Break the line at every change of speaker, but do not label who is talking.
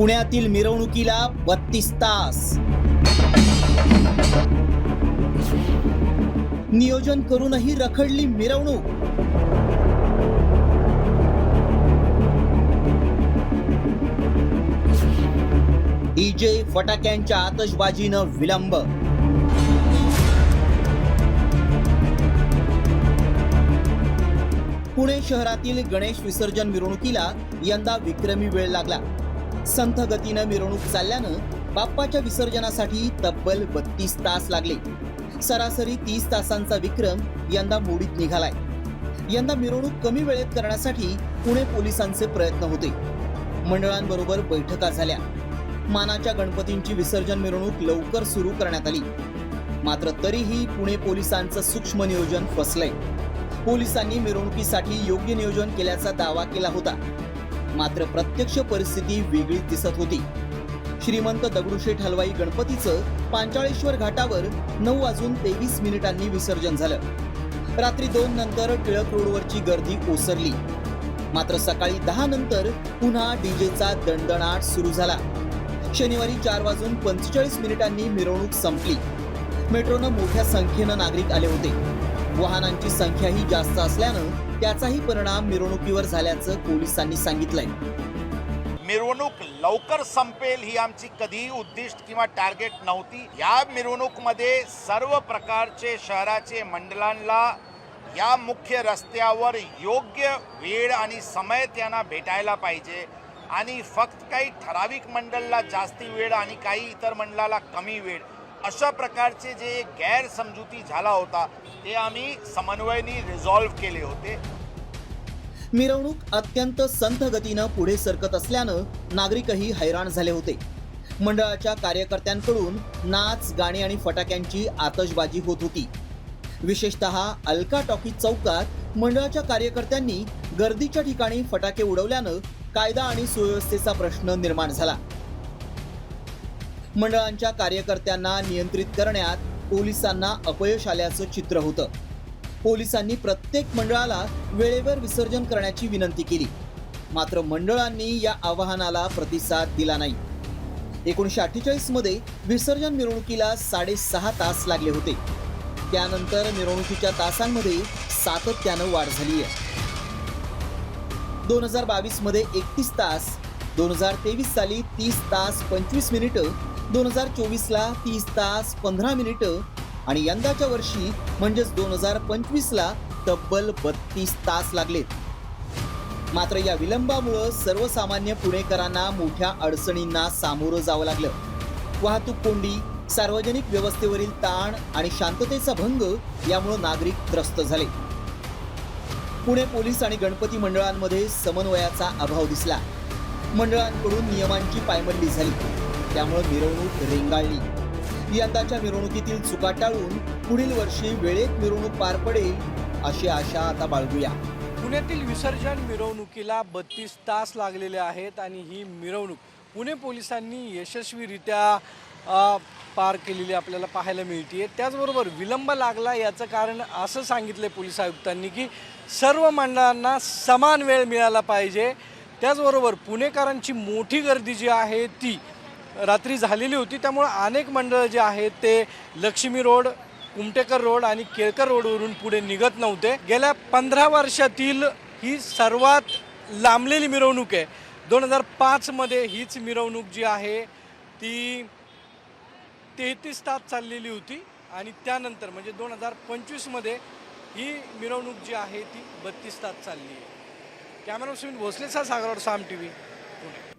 पुण्यातील मिरवणुकीला बत्तीस तास. नियोजन करूनही रखडली मिरवणूक. डीजे फटाक्यांच्या आतषबाजीनं विलंब. पुणे शहरातील गणेश विसर्जन मिरवणुकीला यंदा विक्रमी वेळ लागला. संथ गतीनं मिरवणूक चालल्यानं बाप्पाच्या विसर्जनासाठी तब्बल बत्तीस तास लागले. सरासरी तीस तासांचा विक्रम यंदा मोडीत निघालाय. यंदा मिरवणूक कमी वेळेत करण्यासाठी पुणे पोलिसांचे प्रयत्न होते. मंडळांबरोबर बैठका झाल्या. मानाच्या गणपतींची विसर्जन मिरवणूक लवकर सुरू करण्यात आली. मात्र तरीही पुणे पोलिसांचं सूक्ष्म नियोजन फसलंय. पोलिसांनी मिरवणुकीसाठी योग्य नियोजन केल्याचा दावा केला होता. मात्र प्रत्यक्ष परिस्थिती वेगळीच दिसत होती. श्रीमंत दगडूशेठ हलवाई गणपतीचं पांचाळेश्वर घाटावर नऊ वाजून तेवीस मिनिटांनी विसर्जन झालं. रात्री दोन नंतर टिळक रोडवरची गर्दी ओसरली. मात्र सकाळी दहा नंतर पुन्हा डीजेचा दणदणाट सुरू झाला. शनिवारी चार वाजून पंचेचाळीस मिनिटांनी मिरवणूक संपली. मेट्रोनं मोठ्या संख्येनं नागरिक आले होते. वाहनांची संख्याही जास्त असल्यानं त्याचाही परिणाम मिरवणुकीवर झाल्याचं पोलिसांनी सांगितलंय.
मिरवणूक लवकर संपेल ही आमची कधीही उद्दिष्ट किंवा टार्गेट नव्हती. या मिरवणूकमध्ये सर्व प्रकारचे शहराचे मंडळांना या मुख्य रस्त्यावर योग्य वेळ आणि समय त्यांना भेटायला पाहिजे आणि फक्त काही ठराविक मंडळला जास्ती वेळ आणि काही इतर मंडळाला कमी वेळ अशा प्रकारचे जे गैरसमजुती झाला होता ते आम्ही समन्वयाने रिझॉल्व्ह केले होते.
मिरवणूक अत्यंत संथ गतीनं पुढे सरकत असल्यानं नागरिकही हैराण झाले होते. मंडळाच्या कार्यकर्त्यांकडून नाच गाणी आणि फटाक्यांची आतषबाजी होत होती. विशेषतः अलका टॉकी चौकात मंडळाच्या कार्यकर्त्यांनी गर्दीच्या ठिकाणी फटाके उडवल्यानं कायदा आणि सुव्यवस्थेचा प्रश्न निर्माण झाला. मंडळांच्या कार्यकर्त्यांना नियंत्रित करण्यात पोलिसांना अपयश आल्याचं चित्र होतं. पोलिसांनी प्रत्येक मंडळाला वेळेवर विसर्जन करण्याची विनंती केली. मात्र मंडळांनी या आवाहनाला प्रतिसाद दिला नाही. एकोणीसशे अठ्ठेचाळीसमध्ये विसर्जन मिरवणुकीला साडेसहा तास लागले होते. त्यानंतर मिरवणुकीच्या तासांमध्ये सातत्यानं वाढ झाली आहे दोन हजार बावीसमध्ये एकतीस तास दोन हजार तेवीस साली तीस तास पंचवीस मिनिटं दोन हजार चोवीसला तीस तास पंधरा मिनिटं आणि यंदाच्या वर्षी म्हणजेच दोन हजार पंचवीसला तब्बल बत्तीस तास लागलेत. मात्र या विलंबामुळं सर्वसामान्य पुणेकरांना मोठ्या अडचणींना सामोरं जावं लागलं. वाहतूक कोंडी सार्वजनिक व्यवस्थेवरील ताण आणि शांततेचा भंग यामुळं नागरिक त्रस्त झाले. पुणे पोलीस आणि गणपती मंडळांमध्ये समन्वयाचा अभाव दिसला. मंडळांकडून नियमांची पायमल्ली झाली. त्यामुळे मिरवणूक रेंगाळली. यंदाच्या मिरवणुकीतील चुका टाळून पुढील वर्षी वेळेत मिरवणूक पार पडेल अशी आशा आता बाळगूया.
पुण्यातील विसर्जन मिरवणुकीला बत्तीस तास लागलेले आहेत आणि ही मिरवणूक पुणे पोलिसांनी यशस्वीरित्या पार केलेली आपल्याला पाहायला मिळते त्याचबरोबर विलंब लागला याचं कारण असं सांगितलं पोलीस आयुक्तांनी की सर्व मंडळांना समान वेळ मिळाला पाहिजे. त्याचबरोबर पुणेकरांची मोठी गर्दी जी आहे ती रात्री झालेली होती. त्यामुळं अनेक मंडळं जे आहेत ते लक्ष्मी रोड कुमटेकर रोड आणि केळकर रोडवरून पुढे निघत नव्हते. गेल्या पंधरा वर्षातील ही सर्वात लांबलेली मिरवणूक आहे. दोन हजार पाचमध्ये हीच मिरवणूक जी आहे ती तेहतीस तास चाललेली होती. आणि त्यानंतर म्हणजे दोन हजार पंचवीसमध्ये ही मिरवणूक जी आहे ती बत्तीस तास चालली आहे. कॅमेरा सुमित भोसलेचा सागरावर साम टी व्ही पुणे.